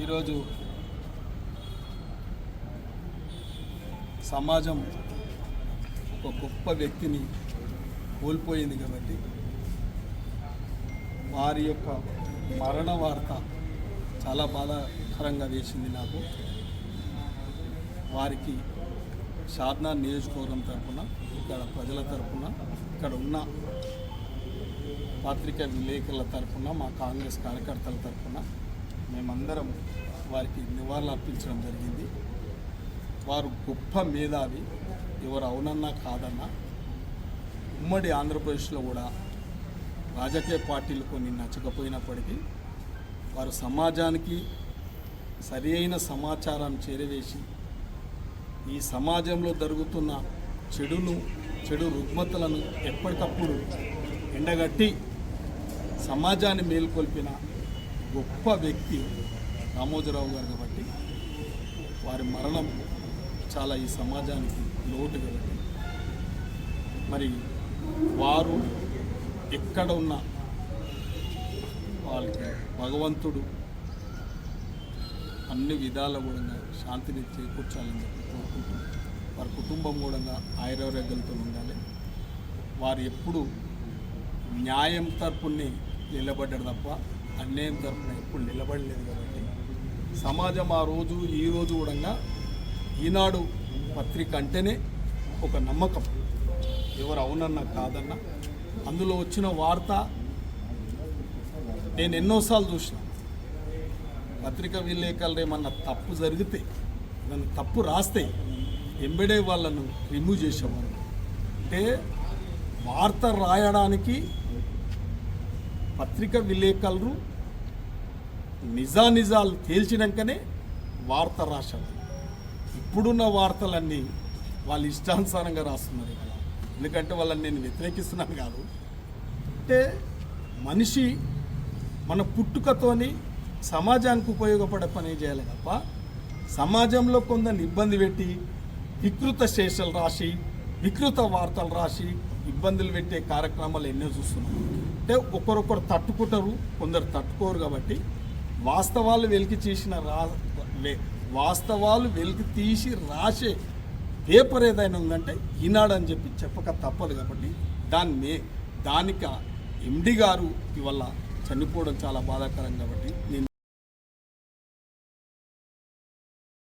ఈరోజు సమాజం ఒక గొప్ప వ్యక్తిని కోల్పోయింది కాబట్టి వారి యొక్క మరణ వార్త చాలా బాధాకరంగా వేసింది నాకు. వారికి షాద్నా నియోజకవర్గం తరపున ఇక్కడ ప్రజల తరపున ఇక్కడ ఉన్న పత్రికా విలేకరుల తరపున మా కాంగ్రెస్ కార్యకర్తల తరపున మేమందరం వారికి నివాళులు అర్పించడం జరిగింది. వారు గొప్ప మేధావి. ఎవరు అవునన్నా కాదన్నా ఉమ్మడి ఆంధ్రప్రదేశ్లో కూడా రాజకీయ పార్టీలు కొన్ని నచ్చకపోయినప్పటికీ వారు సమాజానికి సరి అయిన సమాచారాన్ని చేరవేసి ఈ సమాజంలో జరుగుతున్న చెడును చెడు రుగ్మతలను ఎప్పటికప్పుడు ఎండగట్టి సమాజాన్ని మేల్కొల్పిన గొప్ప వ్యక్తి రామోజీరావు గారు కాబట్టి వారి మరణం చాలా ఈ సమాజానికి లోటు కాబట్టి. మరి వారు ఎక్కడ ఉన్న వాళ్ళకి భగవంతుడు అన్ని విధాల కూడా శాంతిని చేకూర్చాలని చెప్పి వారి కుటుంబం కూడా ఆయురారోగ్యాలతో ఉండాలి. వారు ఎప్పుడు న్యాయం తరపుని నిలబడ్డారు తప్ప అన్యాయం తరఫున ఎప్పుడు నిలబడలేదు కాబట్టి సమాజం ఆ రోజు ఈ రోజు కూడా ఈనాడు పత్రిక అంటేనే ఒక నమ్మకం. ఎవరు అవునన్నా కాదన్నా. అందులో వచ్చిన వార్త నేను ఎన్నోసార్లు చూసిన. పత్రిక విలేకరులు ఏమన్నా తప్పు జరిగితే ఏమన్నా తప్పు రాస్తే ఎంబెడే వాళ్ళను రిమూవ్ చేసేవాళ్ళు. అంటే వార్త రాయడానికి పత్రిక విలేకరులు నిజానిజాలు తేల్చినాకనే వార్త రాశారు ఇప్పుడున్న వార్తలన్నీ వాళ్ళు ఇష్టానుసారంగా రాస్తున్నారు కదా. ఎందుకంటే వాళ్ళని నేను వ్యతిరేకిస్తున్నాను కాదు. అంటే మనిషి మన పుట్టుకతోని సమాజానికి ఉపయోగపడే పని చేయాలి తప్ప సమాజంలో కొందరిని ఇబ్బంది పెట్టి వికృత శేషాలు రాసి వికృత వార్తలు రాసి ఇబ్బందులు పెట్టే కార్యక్రమాలు ఎన్నో చూస్తున్నాం. అంటే ఒకరొకరు తట్టుకుంటారు కొందరు తట్టుకోరు కాబట్టి వాస్తవాలు వెలికి చేసిన రా వాస్తవాలు వెలికి తీసి రాసే పేపర్ ఏదైనా ఉందంటే ఈనాడు అని చెప్పి చెప్పక తప్పదు కాబట్టి దాన్ని దానిక ఎండి గారు ఇవల్ల చనిపోవడం చాలా బాధాకరం కాబట్టి నేను